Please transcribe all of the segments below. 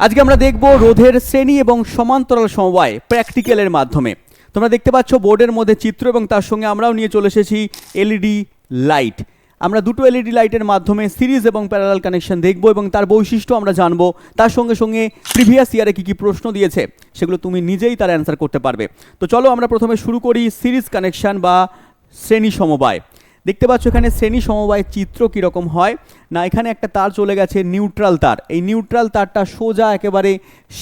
আজকে আমরা দেখব রোধের শ্রেণি এবং সমান্তরাল সমবায় প্র্যাকটিক্যালের মাধ্যমে। তোমরা দেখতে পাচ্ছ বোর্ডের মধ্যে চিত্র এবং তার সঙ্গে আমরাও নিয়ে চলে এসেছি এলইডি লাইট। আমরা দুটো এলইডি লাইটের মাধ্যমে সিরিজ এবং প্যারালাল কানেকশন দেখব এবং তার বৈশিষ্ট্য আমরা জানব। তার সঙ্গে সঙ্গে প্রিভিয়াস ইয়ারে কী কী প্রশ্ন দিয়েছে, সেগুলো তুমি নিজেই তার অ্যান্সার করতে পারবে। তো চলো আমরা প্রথমে শুরু করি সিরিজ কানেকশন বা শ্রেণি সমবায়। দেখতে পাচ্ছ এখানে শ্রেণি সমবায়ের চিত্র কীরকম হয়। না, এখানে একটা তার চলে গেছে, নিউট্রাল তার। এই নিউট্রাল তারটা সোজা একেবারে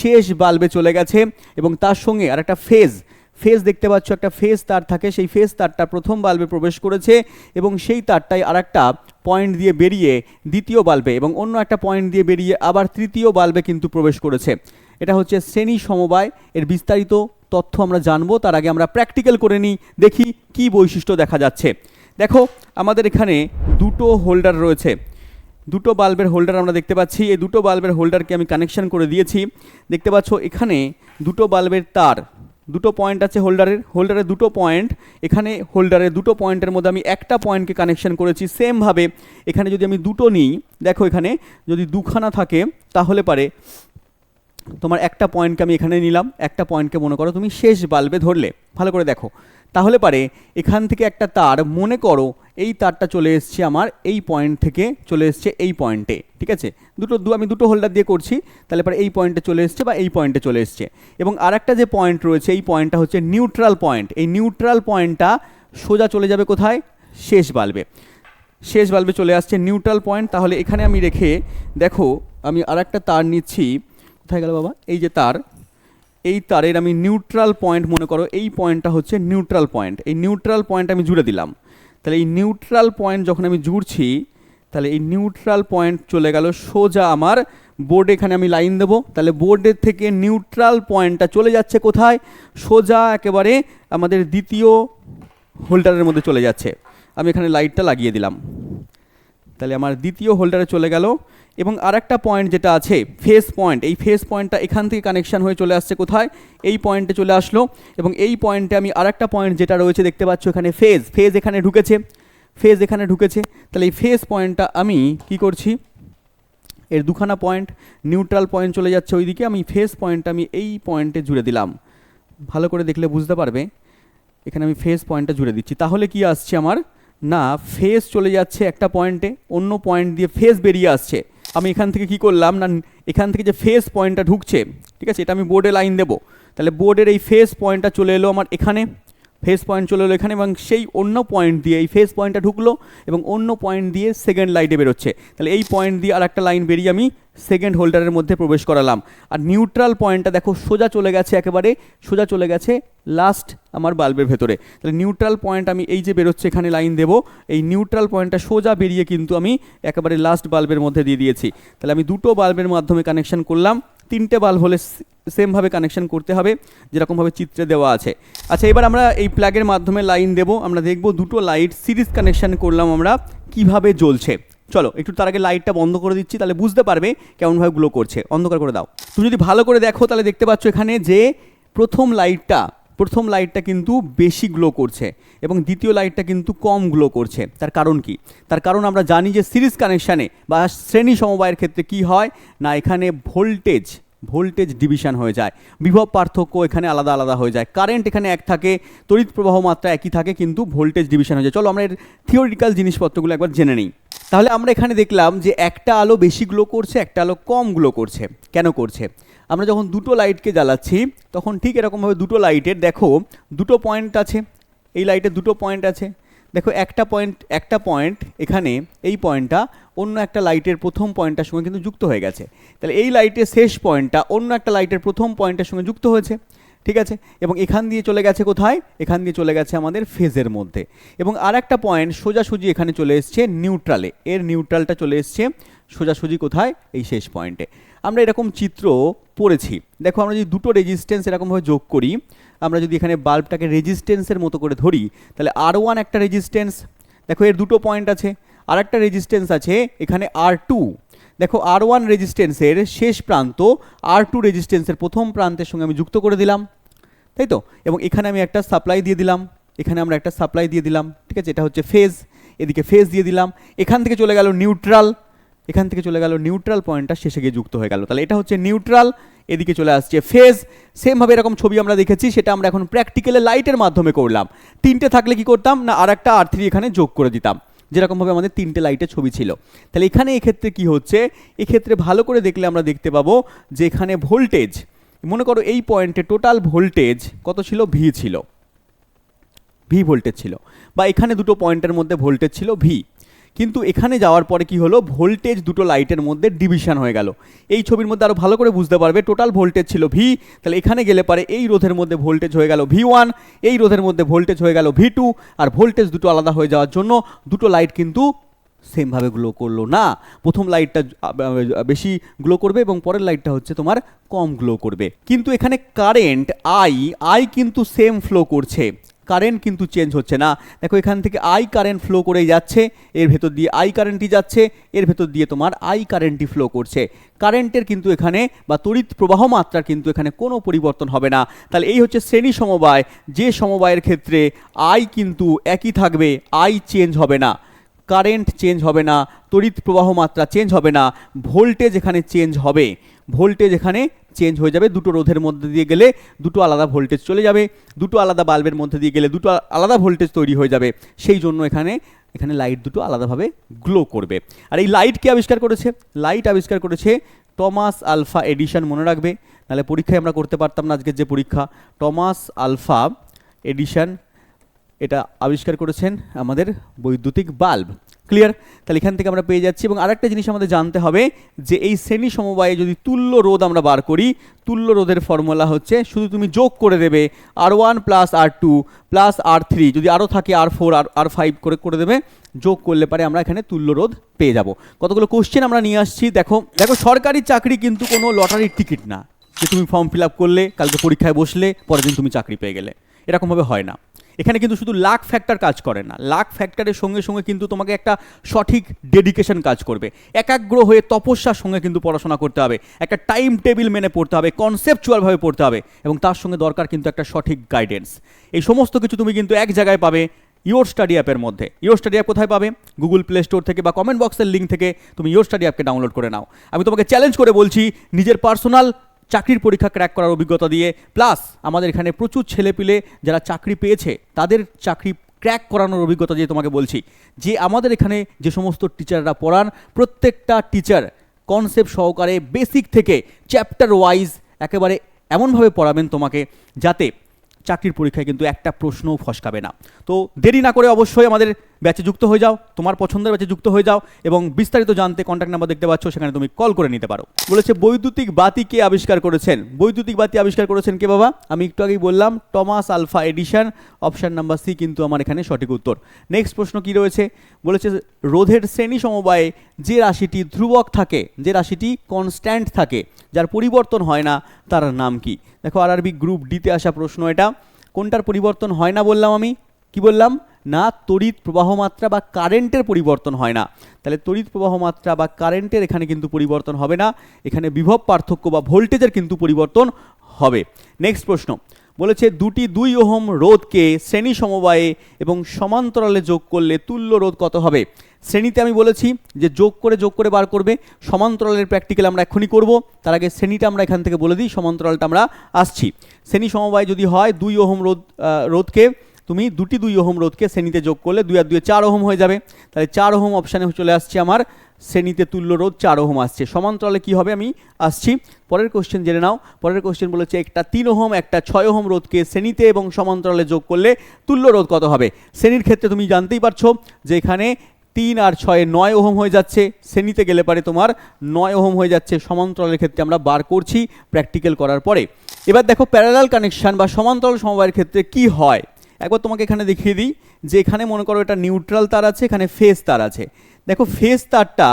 শেষ বাল্বে চলে গেছে এবং তার সঙ্গে আর একটা ফেজ। ফেজ দেখতে পাচ্ছ, একটা ফেজ তার থাকে, সেই ফেজ তারটা প্রথম বাল্বে প্রবেশ করেছে এবং সেই তারটাই আর একটা পয়েন্ট দিয়ে বেরিয়ে দ্বিতীয় বাল্বে এবং অন্য একটা পয়েন্ট দিয়ে বেরিয়ে আবার তৃতীয় বাল্বে কিন্তু প্রবেশ করেছে। এটা হচ্ছে শ্রেণি সমবায়। এর বিস্তারিত তথ্য আমরা জানব, তার আগে আমরা প্র্যাকটিক্যাল করে নিই, দেখি কি বৈশিষ্ট্য দেখা যাচ্ছে। দেখো, আমাদের এখানে দুটো হোল্ডার রয়েছে। দুটো বাল্বের হোল্ডার আমরা দেখতে পাচ্ছি। এই দুটো বাল্বের হোল্ডারকে আমি কানেকশন করে দিয়েছি। দেখতে পাচ্ছ, এখানে দুটো বাল্বের তার, দুটো পয়েন্ট আছে হোল্ডারের হোল্ডারের দুটো পয়েন্ট এখানে হোল্ডারের দুটো পয়েন্টের মধ্যে আমি একটা পয়েন্টকে কানেকশন করেছি। সেমভাবে এখানে যদি আমি দুটো নিই, দেখো এখানে যদি দুখানা থাকে, তাহলে পারে তোমার একটা পয়েন্টকে আমি এখানে নিলাম। একটা পয়েন্টকে মনে করো তুমি শেষ বাল্বে ধরলে। ভালো করে দেখো। তাহলে পারে, এখান থেকে একটা তার, মনে করো এই তারটা চলে এসছে আমার এই পয়েন্ট থেকে চলে এসছে এই পয়েন্টে ঠিক আছে? দুটো দু, আমি দুটো হোল্ডার দিয়ে করছি, তাহলে পরে এই পয়েন্টে চলে এসছে বা এই পয়েন্টে চলে এসছে। এবং আরেকটা যে পয়েন্ট রয়েছে, এই পয়েন্টটা হচ্ছে নিউট্রাল পয়েন্ট এই নিউট্রাল পয়েন্টটা সোজা চলে যাবে কোথায়? শেষ বাল্বে শেষ বাল্বে চলে আসছে নিউট্রাল পয়েন্ট তাহলে এখানে আমি রেখে, দেখো, আমি আর একটা তার নিচ্ছি, কোথায় গেল বাবা? এই যে তার এই তারের আমি নিউট্রাল পয়েন্ট মনে করো, এই পয়েন্টটা হচ্ছে নিউট্রাল পয়েন্ট এই নিউট্রাল পয়েন্ট আমি জুড়ে দিলাম। তাহলে এই নিউট্রাল পয়েন্ট যখন আমি জুড়ছি, তাহলে এই নিউট্রাল পয়েন্ট চলে গেল সোজা আমার বোর্ডে এখানে আমি লাইন দেবো। তাহলে বোর্ডের থেকে নিউট্রাল পয়েন্টটা চলে যাচ্ছে কোথায়? সোজা একেবারে আমাদের দ্বিতীয় হোল্ডারের মধ্যে চলে যাচ্ছে। আমি এখানে লাইটটা লাগিয়ে দিলাম। তাহলে আমার দ্বিতীয় হোল্ডারে চলে গেল এবং আরেকটা পয়েন্ট যেটা আছে ফেস পয়েন্ট এই ফেস পয়েন্টটা এখান থেকে কানেকশন হয়ে চলে আসছে কোথায়? এই পয়েন্টে চলে আসলো এবং এই পয়েন্টে আমি আরেকটা পয়েন্ট যেটা রয়েছে দেখতে পাচ্ছ এখানে ফেজ ফেজ এখানে ঢুকেছে ফেজ এখানে ঢুকেছে। তাহলে এই ফেজ পয়েন্টটা আমি কি করছি? এর দুখানা পয়েন্ট নিউট্রাল পয়েন্ট চলে যাচ্ছে ওইদিকে, আমি ফেস পয়েন্টটা আমি এই পয়েন্টে জুড়ে দিলাম। ভালো করে দেখলে বুঝতে পারবে, এখানে আমি ফেস পয়েন্টটা জুড়ে দিচ্ছি। তাহলে কি আসছে আমার? না ফেস চলে যাচ্ছে একটা পয়েন্টে অন্য পয়েন্ট দিয়ে ফেস বেরিয়ে আসছে। আমি এখান থেকে কি করলাম না, এখান থেকে যে ফেস পয়েন্টটা ঢুকছে, ঠিক আছে, এটা আমি বোর্ডে লাইন দেবো। তাহলে বোর্ডের এই ফেস পয়েন্টটা চলে এলো আমার এখানে। ফেস পয়েন্ট চলে এলো এখানে এবং সেই অন্য পয়েন্ট দিয়ে এই ফেস পয়েন্টটা ঢুকলো এবং অন্য পয়েন্ট দিয়ে সেকেন্ড লাইটে বেরোচ্ছে। তাহলে এই পয়েন্ট দিয়ে আর একটা লাইন বেরিয়ে আমি সেকেন্ড হোল্ডারের মধ্যে প্রবেশ করালাম। আর নিউট্রাল পয়েন্টটা দেখো সোজা চলে গেছে একেবারে, সোজা চলে গেছে লাস্ট আমার বাল্বের ভেতরে। তাহলে নিউট্রাল পয়েন্ট আমি এই যে বেরোচ্ছে এখানে লাইন দেবো, এই নিউট্রাল পয়েন্টটা সোজা বেরিয়ে কিন্তু আমি একেবারে লাস্ট বাল্বের মধ্যে দিয়ে দিয়েছি। তাহলে আমি দুটো বাল্বের মাধ্যমে কানেকশন করলাম। তিনটে বাল্ব হলে সেমভাবে কানেকশন করতে হবে, যেরকমভাবে চিত্রে দেওয়া আছে। আচ্ছা এবার আমরা এই প্লাগের মাধ্যমে লাইন দেব, আমরা দেখব দুটো লাইট সিরিজ কানেকশন করলাম আমরা, কীভাবে জ্বলছে। চলো, একটু তার আগে লাইটটা বন্ধ করে দিচ্ছি, তাহলে বুঝতে পারবে কেমনভাবে গ্লো করছে। অন্ধকার করে দাও। তুমি যদি ভালো করে দেখো, তাহলে দেখতে পাচ্ছ এখানে যে প্রথম লাইটটা প্রথম লাইটটা কিন্তু বেশি গ্লো করছে এবং দ্বিতীয় লাইটটা কিন্তু কম গ্লো করছে। তার কারণ কি? তার কারণ আমরা জানি যে সিরিজ কানেকশানে বা শ্রেণি সমবায়ের ক্ষেত্রে কি হয়? না, এখানে ভোল্টেজ ভোল্টেজ ডিভিশন হয়ে যায়। বিভব পার্থক্য এখানে আলাদা আলাদা হয়ে যায়। কারেন্ট এখানে এক থাকে, তড়িৎ প্রবাহ মাত্রা একই থাকে, কিন্তু ভোল্টেজ ডিভিশন হয়ে যায়। চলো আমরা এর থিওরিটিক্যাল জিনিসপত্রগুলো একবার জেনে নিই। তাহলে আমরা এখানে দেখলাম যে একটা আলো বেশি গ্লো করছে, একটা আলো কম গ্লো করছে। কেন করছে? আমরা যখন দুটো লাইটকে জ্বালাচ্ছি, তখন ঠিক এরকমভাবে দুটো লাইটের দেখো, দুটো পয়েন্ট আছে। এই লাইটে দুটো পয়েন্ট আছে। দেখো, একটা পয়েন্ট একটা পয়েন্ট এখানে, এই পয়েন্টটা অন্য একটা লাইটের প্রথম পয়েন্টটার সঙ্গে কিন্তু যুক্ত হয়ে গেছে। তাহলে এই লাইটের শেষ পয়েন্টটা অন্য একটা লাইটের প্রথম পয়েন্টের সঙ্গে যুক্ত হয়েছে। ঠিক আছে? এবং এখান দিয়ে চলে গেছে কোথায়? এখান দিয়ে চলে গেছে আমাদের ফেজের মধ্যে। এবং আর একটা পয়েন্ট সোজাসুজি এখানে চলে এসছে নিউট্রালে এর নিউট্রালটা চলে এসছে সোজাসুজি কোথায়? এই শেষ পয়েন্টে আমরা এরকম চিত্র পড়েছি। দেখো, আমরা যদি দুটো রেজিস্ট্যান্স এরকমভাবে যোগ করি, আমরা যদি এখানে বাল্বটাকে রেজিস্ট্যান্সের মতো করে ধরি, তাহলে আর ওয়ান একটা রেজিস্ট্যান্স দেখো, এর দুটো পয়েন্ট আছে। আর একটা রেজিস্ট্যান্স আছে, এখানে আর টু দেখো আর ওয়ান রেজিস্ট্যান্সের শেষ প্রান্ত আর টু রেজিস্ট্যান্সের প্রথম প্রান্তের সঙ্গে আমি যুক্ত করে দিলাম, তাই তো? এবং এখানে আমি একটা সাপ্লাই দিয়ে দিলাম, এখানে আমরা একটা সাপ্লাই দিয়ে দিলাম, ঠিক আছে? এটা হচ্ছে ফেজ এদিকে ফেজ দিয়ে দিলাম, এখান থেকে চলে গেল নিউট্রাল এখান থেকে চলে গেল নিউট্রাল পয়েন্টটা শেষে গিয়ে যুক্ত হয়ে গেল। তাহলে এটা হচ্ছে নিউট্রাল এদিকে চলে আসছে ফেজ সেমভাবে এরকম ছবি আমরা দেখেছি, সেটা আমরা এখন প্র্যাকটিক্যালে লাইটের মাধ্যমে করলাম। তিনটে থাকলে কি করতাম? না আর একটা আর থ্রি এখানে যোগ করে দিতাম। যেরকমভাবে আমাদের তিনটে লাইটের ছবি ছিল। তাহলে এখানে এক্ষেত্রে কি হচ্ছে? এক্ষেত্রে ভালো করে দেখলে আমরা দেখতে পাবো যে এখানে ভোল্টেজ মনে করো এই পয়েন্টে টোটাল ভোল্টেজ কত ছিল? ভি ছিল। ভি ভোল্টেজ ছিল। বা এখানে দুটো পয়েন্টের মধ্যে ভোল্টেজ ছিল ভি কিন্তু এখানে যাওয়ার পরে কি হলো? ভোল্টেজ দুটো লাইটের মধ্যে ডিভিশন হয়ে গেল। এই ছবির মধ্যে আরও ভালো করে বুঝতে পারবে টোটাল ভোল্টেজ ছিল ভি তাহলে এখানে গেলে পারে এই রোধের মধ্যে ভোল্টেজ হয়ে গেল ভি ওয়ান এই রোধের মধ্যে ভোল্টেজ হয়ে গেল ভি টু আর ভোল্টেজ দুটো আলাদা হয়ে যাওয়ার জন্য দুটো লাইট কিন্তু সেমভাবে গ্লো করল না। প্রথম লাইটটা বেশি গ্লো করবে এবং পরের লাইটটা হচ্ছে তোমার কম গ্লো করবে। কিন্তু এখানে কারেন্ট আই আই কিন্তু সেম ফ্লো করছে। কারেন্ট কিন্তু চেঞ্জ হচ্ছে না। দেখো, এখান থেকে আই কারেন্ট ফ্লো করে যাচ্ছে, এর ভেতর দিয়ে আই কারেন্টটি যাচ্ছে, এর ভেতর দিয়ে তোমার আই কারেন্টটি ফ্লো করছে। কারেন্টের কিন্তু এখানে বা তড়িৎ প্রবাহ মাত্রার কিন্তু এখানে কোনো পরিবর্তন হবে না। তাহলে এই হচ্ছে শ্রেণি সমবায়। যে সমবায়ের ক্ষেত্রে আই কিন্তু একই থাকবে আই চেঞ্জ হবে না। কারেন্ট চেঞ্জ হবে না, তড়িৎ প্রবাহ মাত্রা চেঞ্জ হবে না ভোল্টেজ এখানে চেঞ্জ হবে। ভোল্টেজ এখানে চেঞ্জ হয়ে যাবে। দুটো রোধের মধ্যে দিয়ে গেলে দুটো আলাদা ভোল্টেজ চলে যাবে। দুটো আলাদা বাল্বের মধ্যে দিয়ে গেলে দুটো আলাদা ভোল্টেজ তৈরি হয়ে যাবে। সেই জন্য এখানে এখানে লাইট দুটো আলাদাভাবে গ্লো করবে। আর এই লাইট কে আবিষ্কার করেছে? লাইট আবিষ্কার করেছে টমাস আলফা এডিশন মনে রাখবে। নাহলে পরীক্ষায় আমরা করতে পারতাম না আজকের যে পরীক্ষা। টমাস আলফা এডিশন এটা আবিষ্কার করেছেন আমাদের বৈদ্যুতিক বাল্ব। ক্লিয়ার তাহলে এখান থেকে আমরা পেয়ে যাচ্ছি এবং আরেকটা জিনিস আমাদের জানতে হবে যে এই শ্রেণি সমবায়ে যদি তুল্য রোধ আমরা বার করি, তুল্য রোধের ফর্মুলা হচ্ছে শুধু তুমি যোগ করে দেবে R one plus R two plus R three যদি আরও থাকে আর ফোর আর আর ফাইভ করে করে দেবে, যোগ করলে পারে আমরা এখানে তুল্য রোধ পেয়ে যাব। কতগুলো কোশ্চেন আমরা নিয়ে আসছি? দেখো দেখো সরকারি চাকরি কিন্তু কোনো লটারির টিকিট না। যে তুমি ফর্ম ফিল আপ করলে, কালকে পরীক্ষায় বসলে, পরের দিন তুমি চাকরি পেয়ে গেলে। এরকমভাবে হয় না। এখানে কিন্তু শুধু লাক ফ্যাক্টর কাজ করে না। লাক ফ্যাক্টরের সঙ্গে সঙ্গে কিন্তু তোমাকে একটা সঠিক ডেডিকেশন কাজ করবে। একাগ্র হয়ে তপস্যার সঙ্গে কিন্তু পড়াশোনা করতে হবে। একটা টাইম টেবিল মেনে পড়তে হবে কনসেপচুয়ালভাবে পড়তে হবে এবং তার সঙ্গে দরকার কিন্তু একটা সঠিক গাইডেন্স এই সমস্ত কিছু তুমি কিন্তু এক জায়গায় পাবে ইয়োর স্টাডি অ্যাপের মধ্যে। ইয়োর স্টাডি অ্যাপ কোথায় পাবে? গুগল প্লে স্টোর থেকে বা কমেন্ট বক্সের লিঙ্ক থেকে তুমি ইয়োর স্টাডি অ্যাপকে ডাউনলোড করে নাও। আমি তোমাকে চ্যালেঞ্জ করে বলছি, নিজের পার্সোনাল চাকরির পরীক্ষা ক্র্যাক করার অভিজ্ঞতা দিয়ে প্লাস আমাদের এখানে প্রচুর ছেলেপিলে যারা চাকরি পেয়েছে, তাদের চাকরি ক্র্যাক করানোর অভিজ্ঞতা দিয়ে তোমাকে বলছি। যে আমাদের এখানে যে সমস্ত টিচাররা পড়ান, প্রত্যেকটা টিচার কনসেপ্ট সহকারে বেসিক থেকে চ্যাপ্টার ওয়াইজ একেবারে এমনভাবে পড়াবেন তোমাকে, যাতে চাকরির পরীক্ষায় কিন্তু একটা প্রশ্নও ফসকাবে না। তো দেরি না করে অবশ্যই আমাদের ব্যাচে যুক্ত হয়ে যাও, তোমার পছন্দের ব্যাচে যুক্ত হয়ে যাও এবং বিস্তারিত জানতে কন্ট্যাক্ট নাম্বার দেখতে পাচ্ছ, সেখানে তুমি কল করে নিতে পারো। বলেছে, বৈদ্যুতিক বাতি কে আবিষ্কার করেছেন? বৈদ্যুতিক বাতি আবিষ্কার করেছেন কে বাবা? আমি একটু আগেই বললাম Thomas Alva Edison option number C কিন্তু আমার এখানে সঠিক উত্তর। নেক্সট প্রশ্ন কি রয়েছে? বলেছে, রোধের শ্রেণি সমবায়ে যে রাশিটি ধ্রুবক থাকে, যে রাশিটি কনস্ট্যান্ট থাকে, যার পরিবর্তন হয় না, তার নাম কি? দেখো আর আরবি গ্রুপ ডিতে আসা প্রশ্ন এটা। কোনটার পরিবর্তন হয় না বললাম আমি? কি বললাম? না তড়িৎ প্রবাহ মাত্রা বা কারেন্টের পরিবর্তন হয় না। তাহলে তড়িৎ প্রবাহ মাত্রা বা কারেন্টের এখানে কিন্তু পরিবর্তন হবে না, এখানে বিভব পার্থক্য বা ভোল্টেজের কিন্তু পরিবর্তন হবে। নেক্সট প্রশ্ন, বলেছে দুটি দুই ওহম রোধকে শ্রেণি সমবায়ে এবং সমান্তরালে যোগ করলে তুল্য রোধ কত হবে? শ্রেণীতে আমি বলেছি যে যোগ করে যোগ করে বার করবে, সমান্তরালের প্র্যাকটিক্যাল আমরা এক্ষুনি করব, তার আগে শ্রেণীটা আমরা এখান থেকে বলে দিই, সমান্তরালটা আমরা আসছি। শ্রেণি সমবায় যদি হয় দুই ওহম রোধ রোধকে তুমি দুটি দুই ওহম রোধকে শ্রেণীতে যোগ করলে দুই আর দুই চার ওহম হয়ে যাবে। তাহলে চার ওহম অপশানে চলে আসছে আমার শ্রেণীতে তুল্য রোধ চার ওহম আসছে। সমান্তরালে কি হবে? আমি আসছি। পরের কোশ্চেন জেনে নাও। পরের কোশ্চেন বলেছে একটা তিন ওহম, একটা ছয় ওহম রোধকে শ্রেণীতে এবং সমান্তরালে যোগ করলে তুল্য রোধ কত হবে? শ্রেণির ক্ষেত্রে তুমি জানতেই পারছ যে এখানে তিন আর ছয়ে নয় ওহম হয়ে যাচ্ছে। শ্রেণীতে গেলে পারে তোমার নয় ওহম হয়ে যাচ্ছে। সমান্তরালের ক্ষেত্রে আমরা বার করছি প্র্যাকটিক্যাল করার পরে। এবার দেখো প্যারালাল কানেকশান বা সমান্তরাল সমবায়ের ক্ষেত্রে কি হয়? একবার তোমাকে এখানে দেখিয়ে দিই যে এখানে মনে করো এটা নিউট্রাল তার আছে, এখানে ফেস তার আছে। দেখো ফেস তারটা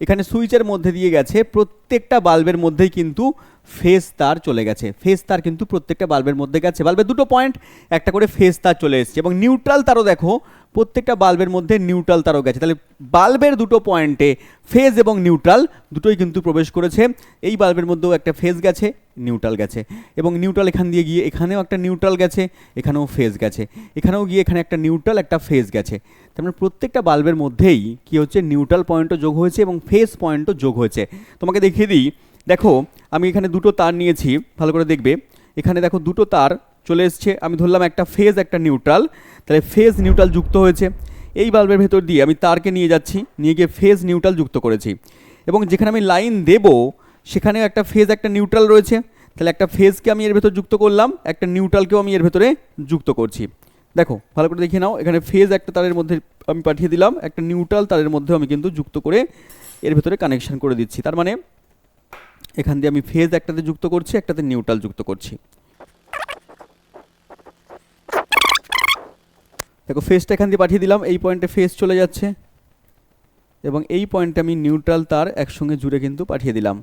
এখানে সুইচের মধ্যে দিয়ে গেছে, প্রত্যেকটা বাল্বের মধ্যেই কিন্তু ফেস তার চলে গেছে। ফেস তার কিন্তু প্রত্যেকটা বাল্বের মধ্যে গেছে। বাল্বের দুটো পয়েন্ট একটা করে ফেস তার চলে এসেছে। এবং নিউট্রাল তারও দেখো প্রত্যেকটা বাল্বের মধ্যে নিউট্রাল তারও গেছে তাহলে বাল্বের দুটো পয়েন্টে ফেজ এবং নিউট্রাল দুটোই কিন্তু প্রবেশ করেছে। এই বাল্বের মধ্যেও একটা ফেজ গেছে নিউট্রাল গেছে। এবং নিউট্রাল এখান দিয়ে গিয়ে এখানেও একটা নিউট্রাল গেছে, এখানেও ফেজ গেছে। এখানেও গিয়ে এখানে একটা নিউট্রাল একটা ফেজ গেছে। তার মানে প্রত্যেকটা বাল্বের মধ্যেই কি হচ্ছে? নিউট্রাল পয়েন্টও যোগ হয়েছে এবং ফেজ পয়েন্টও যোগ হয়েছে। তোমাকে দেখিয়ে দিই। দেখো, আমি এখানে দুটো তার নিয়েছি, ভালো করে দেখবে। এখানে দেখো দুটো তার চলে এসছে। আমি ধরলাম একটা ফেজ একটা নিউট্রাল তাহলে ফেজ নিউট্রাল যুক্ত হয়েছে। এই বাল্বের ভেতর দিয়ে আমি তারকে নিয়ে যাচ্ছি, নিয়ে গিয়ে ফেজ নিউট্রাল যুক্ত করেছি। এবং যেখানে আমি লাইন দেব, সেখানেও একটা ফেজ একটা নিউট্রাল রয়েছে। তাহলে একটা ফেজকে আমি এর ভেতর যুক্ত করলাম, একটা নিউট্রালকেও আমি এর ভেতরে যুক্ত করছি। দেখো, ভালো করে দেখে নাও। এখানে ফেজ একটা তারের মধ্যে আমি পাঠিয়ে দিলাম, একটা নিউট্রাল তারের মধ্যে আমি কিন্তু যুক্ত করে এর ভেতরে কানেকশন করে দিচ্ছি। তার মানে এখান দিয়ে আমি ফেজ একটাতে যুক্ত করছি, একটাতে নিউট্রাল যুক্ত করছি। দেখো ফেসটা এখান দিয়ে পাঠিয়ে দিলাম, এই পয়েন্টে ফেস চলে যাচ্ছে এবং এই পয়েন্টে আমি নিউট্রাল তার একসঙ্গে জুড়ে কিন্তু পাঠিয়ে দিলাম।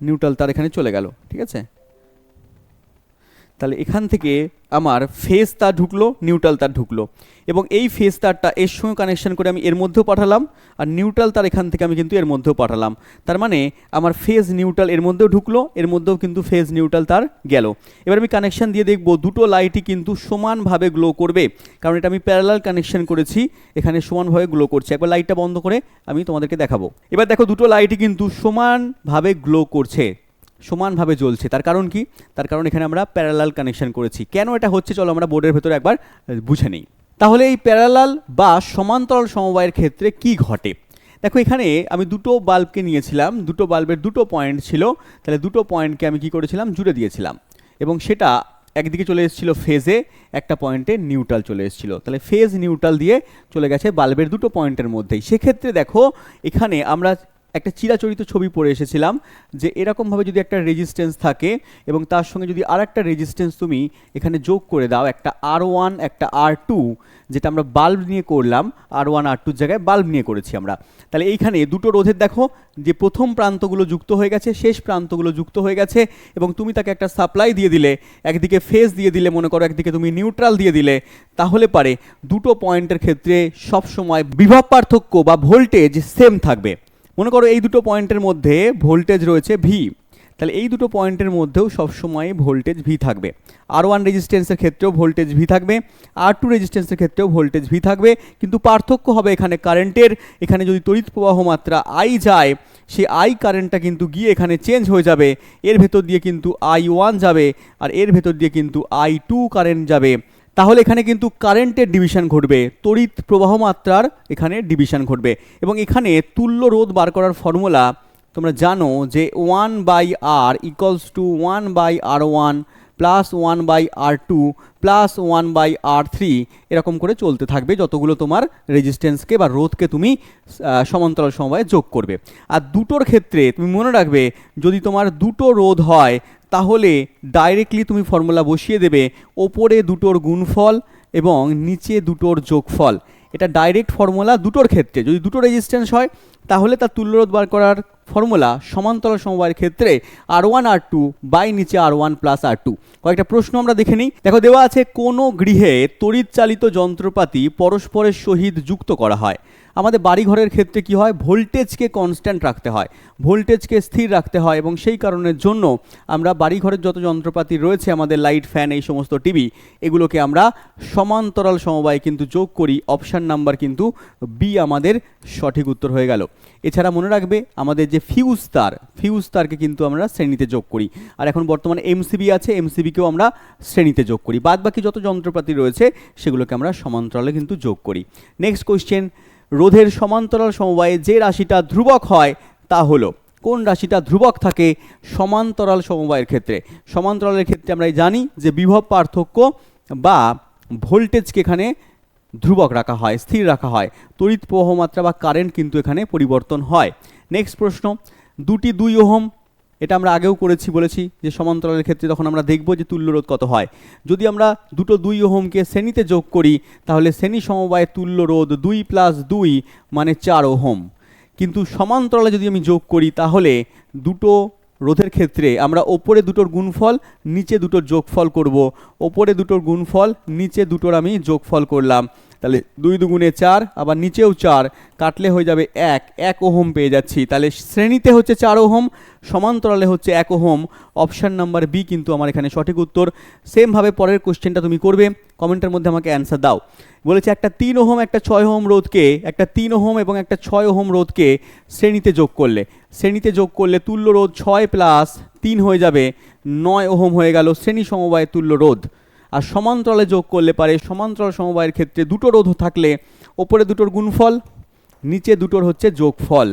নিউট্রাল তার এখানে চলে গেল, ঠিক আছে? তাহলে এখান থেকে আমার ফেস তার ঢুকলো নিউট্রাল তার ঢুকলো। এবং এই ফেস তারটা এর সঙ্গে কানেকশন করে আমি এর মধ্যেও পাঠালাম, আর নিউট্রাল তার এখান থেকে আমি কিন্তু এর মধ্যেও পাঠালাম। তার মানে আমার ফেজ নিউট্রাল এর মধ্যেও ঢুকলো, এর মধ্যেও কিন্তু ফেজ নিউট্রাল তার গেল। এবার আমি কানেকশন দিয়ে দেখব, দুটো লাইটই কিন্তু সমানভাবে গ্লো করবে। কারণ এটা আমি প্যারালাল কানেকশন করেছি, এখানে সমানভাবে গ্লো করছে। একবার লাইটটা বন্ধ করে আমি তোমাদেরকে দেখাবো। এবার দেখো, দুটো লাইটই কিন্তু সমানভাবে গ্লো করছে। সমানভাবে জ্বলছে। তার কারণ কি? তার কারণ এখানে আমরা প্যারালাল কানেকশন করেছি। কেন এটা হচ্ছে? চলো আমরা বোর্ডের ভেতরে একবার বুঝে নিই। তাহলে এই প্যারালাল বা সমান্তরাল সমবায়ের ক্ষেত্রে কি ঘটে? দেখো, এখানে আমি দুটো বাল্বকে নিয়েছিলাম, দুটো বাল্বের দুটো পয়েন্ট ছিল। তাহলে দুটো পয়েন্টকে আমি কি করেছিলাম? জুড়ে দিয়েছিলাম। এবং সেটা একদিকে চলে এসেছিল ফেজে একটা পয়েন্টে নিউট্রাল চলে এসেছিল। তাহলে ফেজ নিউট্রাল দিয়ে চলে গেছে বাল্বের দুটো পয়েন্টের মধ্যেই। সেক্ষেত্রে দেখো, এখানে আমরা একটা চিরাচরিত ছবি পড়ে এসেছিলাম যে এরকমভাবে যদি একটা রেজিস্ট্যান্স থাকে এবং তার সঙ্গে যদি আর একটা রেজিস্ট্যান্স তুমি এখানে যোগ করে দাও, একটা আর ওয়ান একটা আর টু যেটা আমরা বাল্ব নিয়ে করলাম আর ওয়ান আর টুর জায়গায় বাল্ব নিয়ে করেছি আমরা। তাহলে এইখানে দুটো রোধের দেখো, যে প্রথম প্রান্তগুলো যুক্ত হয়ে গেছে, শেষ প্রান্তগুলো যুক্ত হয়ে গেছে, এবং তুমি তাকে একটা সাপ্লাই দিয়ে দিলে, একদিকে ফেজ দিয়ে দিলে, মনে করো একদিকে তুমি নিউট্রাল দিয়ে দিলে, তাহলে পারে দুটো পয়েন্টের ক্ষেত্রে সবসময় বিভব পার্থক্য বা ভোল্টেজ সেম থাকবে। মনে করো এই দুটো পয়েন্টের মধ্যে ভোল্টেজ রয়েছে ভি তাহলে এই দুটো পয়েন্টের মধ্যেও সবসময় ভোল্টেজ ভি থাকবে। আর ওয়ান রেজিস্ট্যান্সের ক্ষেত্রেও ভোল্টেজ ভি থাকবে আর টু রেজিস্ট্যান্সের ক্ষেত্রেও ভোল্টেজ ভি থাকবে, কিন্তু পার্থক্য হবে এখানে কারেন্টের। এখানে যদি তড়িৎ প্রবাহ মাত্রা আই যায় সেই আই কারেন্টটা কিন্তু গিয়ে এখানে চেঞ্জ হয়ে যাবে। এর ভেতর দিয়ে কিন্তু আই ওয়ান যাবে, আর এর ভেতর দিয়ে কিন্তু আই টু কারেন্ট যাবে। তাহলে এখানে কিন্তু কারেন্টের ডিভিশন ঘটবে, তড়িৎ প্রবাহ মাত্রার এখানে ডিভিশন ঘটবে। এবং এখানে তুল্য রোধ বার করার ফর্মুলা তোমরা জানো যে one by R equals to one by R one plus one by R two plus one by R three এরকম করে চলতে থাকবে, যতগুলো তোমার রেজিস্ট্যান্সকে বা রোধকে তুমি সমান্তরাল সমবায়ে যোগ করবে। আর দুটোর ক্ষেত্রে তুমি মনে রাখবে, যদি তোমার দুটো রোধ হয় তাহলে ডাইরেক্টলি তুমি ফর্মুলা বসিয়ে দেবে ওপরে দুটোর গুণফল এবং নিচে দুটোর যোগফল। এটা ডাইরেক্ট ফর্মুলা দুটোর ক্ষেত্রে। যদি দুটো রেজিস্ট্যান্স হয়, তাহলে তার তুল্যরোধ বার করার ফর্মুলা সমান্তরাল সমবায়ের ক্ষেত্রে R one R two by নিচে R one plus R two কয়েকটা প্রশ্ন আমরা দেখে নিই। দেখো, দেওয়া আছে কোনো গৃহে তড়িৎচালিত যন্ত্রপাতি পরস্পরের সহিত যুক্ত করা হয়। আমাদের বাড়িঘরের ক্ষেত্রে কি হয়? ভোল্টেজকে কনস্ট্যান্ট রাখতে হয়। ভোল্টেজকে স্থির রাখতে হয় এবং সেই কারণের জন্য আমরা বাড়িঘরের যত যন্ত্রপাতি রয়েছে, আমাদের লাইট ফ্যান এই সমস্ত টিভি এগুলোকে আমরা সমান্তরাল সমবায় কিন্তু যোগ করি। অপশান নাম্বার কিন্তু বি আমাদের সঠিক উত্তর হয়ে গেল। এছাড়া মনে রাখবে, আমাদের যে ফিউজ তার ফিউজ তারকে কিন্তু আমরা শ্রেণীতে যোগ করি। আর এখন বর্তমানে এমসিবি আছে এমসিবিকেও আমরা শ্রেণীতে যোগ করি। বাদ বাকি যত যন্ত্রপাতি রয়েছে, সেগুলোকে আমরা সমান্তরালে কিন্তু যোগ করি। নেক্সট কোয়েশ্চেন রোধের সমান্তরাল সমবায়ে যে রাশিটা ধ্রুবক হয় তা হলো, কোন রাশিটা ধ্রুবক থাকে সমান্তরাল সমবায়ের ক্ষেত্রে? সমান্তরালের ক্ষেত্রে আমরা জানি যে বিভব পার্থক্য বা ভোল্টেজকে এখানে ধ্রুবক রাখা হয়, স্থির রাখা হয়। তড়িৎ প্রবাহ মাত্রা বা কারেন্ট কিন্তু এখানে পরিবর্তন হয়। নেক্সট প্রশ্ন, দুটি দুই ওহম এটা আমরা আগেও করেছি, বলেছি যে সমান্তরালের ক্ষেত্রে তখন আমরা দেখব যে তুল্যরোধ কত হয়। যদি আমরা দুটো দুই ওহমকে শ্রেণীতে যোগ করি, তাহলে শ্রেণি সমবায় তুল্য রোধ দুই প্লাস দুই মানে চার ওহম। কিন্তু সমান্তরালে যদি আমি যোগ করি, তাহলে দুটো রোধের ক্ষেত্রে আমরা ওপরে দুটোর গুণফল, নিচে দুটোর যোগফল করব। ওপরে দুটোর গুণফল, নিচে দুটোর আমি যোগফল করলাম। তাহলে দুই দুগুণে চার, আবার নিচেও চার, কাটলে হয়ে যাবে এক এক ওহম পেয়ে যাচ্ছি। তাহলে শ্রেণীতে হচ্ছে চার ওহম, সমান্তরালে হচ্ছে এক ওহম। অপশান নাম্বার বি কিন্তু আমার এখানে সঠিক উত্তর। সেমভাবে পরের কোশ্চেনটা তুমি করবে কমেন্টের মধ্যে আমাকে অ্যান্সার দাও। বলেছে একটা তিন ওহম, একটা ছয় ওহম রোধকে, একটা তিন ওহম এবং একটা ছয় ওহম রোধকে শ্রেণীতে যোগ করলে। শ্রেণীতে যোগ করলে তুল্য রোধ ছয় প্লাস তিন হয়ে যাবে, নয় ওহম হয়ে গেল শ্রেণি সমবায় তুল্য রোধ। আর সমান্তরালে যোগ করলে পারে। সমান্তরাল সমবায়ের ক্ষেত্রে দুটো রোধ থাকলে, ওপরে দুটোর গুণফল, নিচে দুটোর হচ্ছে যোগফল।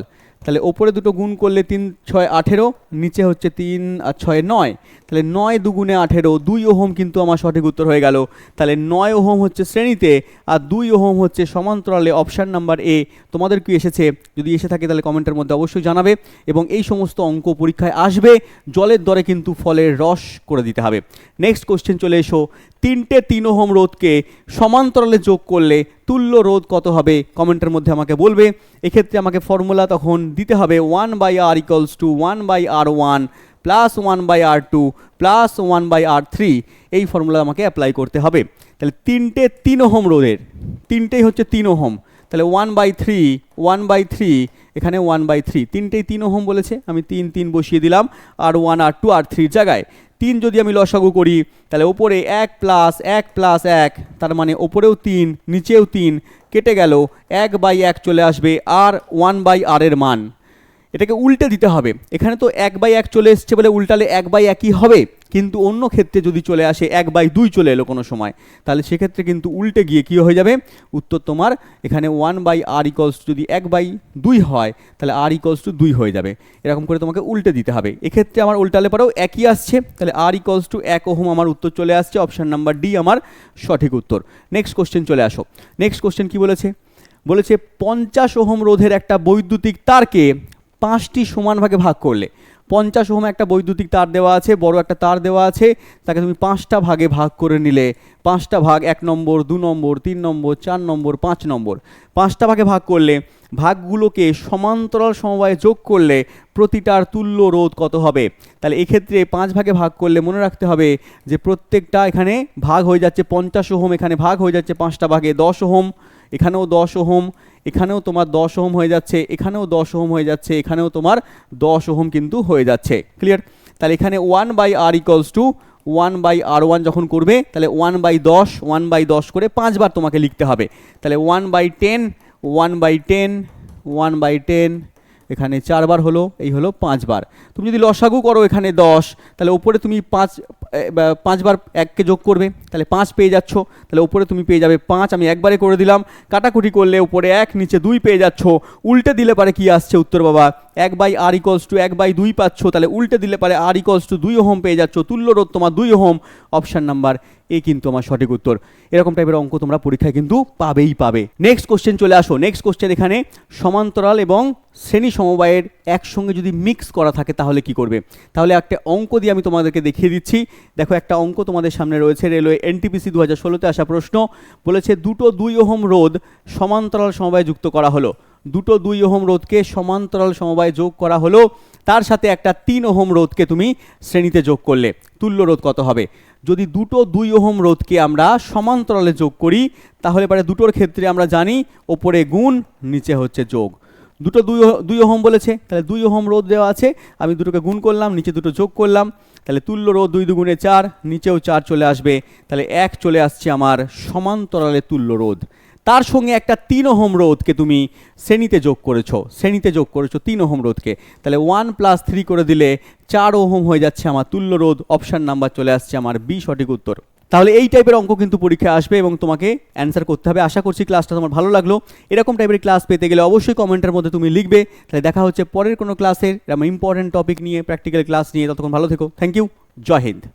তাহলে ওপরে দুটো গুণ করলে তিন, ছয়, আঠেরো, নিচে হচ্ছে তিন আর ছয়, নয়। তাহলে নয় দুগুণে আঠেরো, দুই ওহম কিন্তু আমার সঠিক উত্তর হয়ে গেল। তাহলে নয় ওহম হচ্ছে শ্রেণীতে আর দুই ওহম হচ্ছে সমান্তরালে অপশান নাম্বার এ। তোমাদের কি এসেছে? যদি এসে থাকে তাহলে কমেন্টের মধ্যে অবশ্যই জানাবে এবং এই সমস্ত অঙ্ক পরীক্ষায় আসবে। জলের দরে কিন্তু ফলের রস করে দিতে হবে। নেক্সট কোশ্চেন চলে এসো। তিনটে তিন ওহম রোধকে সমান্তরালে যোগ করলে তুল্য রোধ কত হবে? কমেন্টের মধ্যে আমাকে বলবে। এক্ষেত্রে আমাকে ফর্মুলা তখন দিতে হবে one by R equals to one by R one plus one by R two plus one by R three. এই ফর্মুলা আমাকে অ্যাপ্লাই করতে হবে। তাহলে তিনটে তিন ওহম রোধের, তিনটেই হচ্ছে তিন ওহম। তাহলে one by three, one by three, এখানে ওয়ান বাই থ্রি। তিনটেই তিন ওহম বলেছে, আমি তিন তিন বসিয়ে দিলাম, আর ওয়ান আর টু আর থ্রির জায়গায়। তিন যদি আমি লসাগু করি, তাহলে ওপরে এক প্লাস এক প্লাস এক, তার মানে ওপরেও তিন, নিচেও তিন, কেটে গেল এক বাই এক চলে আসবে আর ওয়ান বাই আরের মান। এটাকে উল্টে দিতে হবে। এখানে তো এক বাই এক চলে এসছে বলে উল্টালে এক বাই একই হবে। কিন্তু অন্য ক্ষেত্রে যদি চলে আসে, এক বাই দুই চলে এলো কোনো সময়, তাহলে সেক্ষেত্রে কিন্তু উল্টে গিয়ে কী হয়ে যাবে? উত্তর তোমার এখানে ওয়ান বাই আর ইকলস যদি এক বাই দুই হয়, তাহলে আর ইকলস টু দুই হয়ে যাবে। এরকম করে তোমাকে উল্টে দিতে হবে। এক্ষেত্রে আমার উল্টালে পরেও একই আসছে, তাহলে আর ইকলস টু এক ওহম আমার উত্তর চলে আসছে অপশান নাম্বার ডি আমার সঠিক উত্তর। নেক্সট কোশ্চেন চলে আসো। নেক্সট কোশ্চেন কি বলেছে? বলেছে, পঞ্চাশ ওহম রোধের একটা বৈদ্যুতিক তারকে পাঁচটি সমান ভাগে ভাগ করলে। পঞ্চাশ ওহম একটা বৈদ্যুতিক তার দেওয়া আছে, বড় একটা তার দেওয়া আছে, তাকে তুমি পাঁচটা ভাগে ভাগ করে নিলে। পাঁচটা ভাগ এক নম্বর, দু নম্বর, তিন নম্বর, চার নম্বর, পাঁচ নম্বর। পাঁচটা ভাগে ভাগ করলে ভাগগুলোকে সমান্তরাল সমবায়ে যোগ করলে প্রতিটার তুল্য রোধ কত হবে? তাহলে এক্ষেত্রে পাঁচ ভাগে ভাগ করলে মনে রাখতে হবে যে প্রত্যেকটা এখানে ভাগ হয়ে যাচ্ছে, পঞ্চাশ ওহম এখানে ভাগ হয়ে যাচ্ছে পাঁচটা ভাগে দশ ওহম, এখানেও দশ ওহম এখানেও তোমার দশ ওহম হয়ে যাচ্ছে, এখানেও দশ ওহম হয়ে যাচ্ছে, এখানেও তোমার দশ ওহম কিন্তু হয়ে যাচ্ছে। ক্লিয়ার তাহলে এখানে one by R equals to one by R one যখন করবে, তাহলে ওয়ান বাই দশ ওয়ান বাই দশ করে পাঁচবার তোমাকে লিখতে হবে। তাহলে one by ten one by ten one by ten এখানে চারবার হলো, এই হলো পাঁচবার। তুমি যদি লসাগু করো এখানে দশ, তাহলে ওপরে তুমি পাঁচ পাঁচবার এককে যোগ করবে, তাহলে পাঁচ পেয়ে যাচ্ছ, তাহলে ওপরে তুমি পেয়ে যাবে পাঁচ, আমি একবারে করে দিলাম, কাটাকুটি করলে উপরে এক, নিচে দুই পেয়ে যাচ্ছ, উল্টে দিলে পারে কি আসছে উত্তর বাবা, এক বাই আর ইকলস টু এক বাই দুই পাচ্ছ, তাহলে উল্টে দিলে পারে আর ইকলস টু দুই ওহম পেয়ে যাচ্ছ, তুল্য রোধ তোমার দুই ওহম অপশান নাম্বার এ কিন্তু আমার সঠিক উত্তর। এরকম টাইপের অঙ্ক তোমরা পরীক্ষায় কিন্তু পাবেই পাবে। নেক্সট কোশ্চেন চলে আসো নেক্সট কোশ্চেন এখানে সমান্তরাল এবং শ্রেণি সমবায়ের একসঙ্গে যদি মিক্স করা থাকে তাহলে কি করবে? তাহলে একটা অঙ্ক দিয়ে আমি তোমাদেরকে দেখিয়ে দিচ্ছি। দেখো, একটা অঙ্ক তোমাদের সামনে রয়েছে। রেলওয়ে এনটিপিসি দু হাজার ষোলোতে আসা প্রশ্ন বলেছে, দুটো দুই ওহম রোধ সমান্তরাল সমবায়ে যুক্ত করা হলো। দুটো দুই ওহম রোধকে সমান্তরাল সমবায়ে যোগ করা হলো। তার সাথে একটা তিন ওহম রোধকে তুমি শ্রেণীতে যোগ করলে। তুল্য রোধ কত হবে? যদি দুটো দুই ওহম রোধকে আমরা সমান্তরালে যোগ করি, তাহলে পরে দুটোর ক্ষেত্রে আমরা জানি, ওপরে গুণ, নিচে হচ্ছে যোগ। দুটো দুই দুই ওহম বলেছে, তাহলে দুই ওহম রোধ দেওয়া আছে, আমি দুটোকে গুণ করলাম, নিচে দুটো যোগ করলাম, তাহলে তুল্য রোধ দুই দুগুণে চার, নিচেও চার চলে আসবে, তাহলে এক চলে আসছে আমার সমান্তরালে তুল্য রোধ। তার সঙ্গে একটা তিন ওহম রোধকে তুমি শ্রেণীতে যোগ করেছ, শ্রেণীতে যোগ করেছ তিন ওহম রোধকে। তাহলে ওয়ান প্লাস থ্রি করে দিলে চার ওহম হয়ে যাচ্ছে আমার তুল্য রোধ, অপশান নাম্বার চলে আসছে আমার বি সঠিক উত্তর। তাহলে এই টাইপের অঙ্ক কিন্তু পরীক্ষায় আসবে এবং তোমাকে অ্যান্সার করতে হবে। আশা করছি ক্লাসটা তোমার ভালো লাগল। এরকম টাইপের ক্লাস পেতে গেলে অবশ্যই কমেন্টের মধ্যে তুমি লিখবে। তাহলে দেখা হচ্ছে পরের কোনো ক্লাসের ইম্পর্টেন্ট টপিক নিয়ে প্র্যাকটিক্যাল ক্লাস নিয়ে। ততক্ষণ ভালো থেকো। Thank you Jai Hind.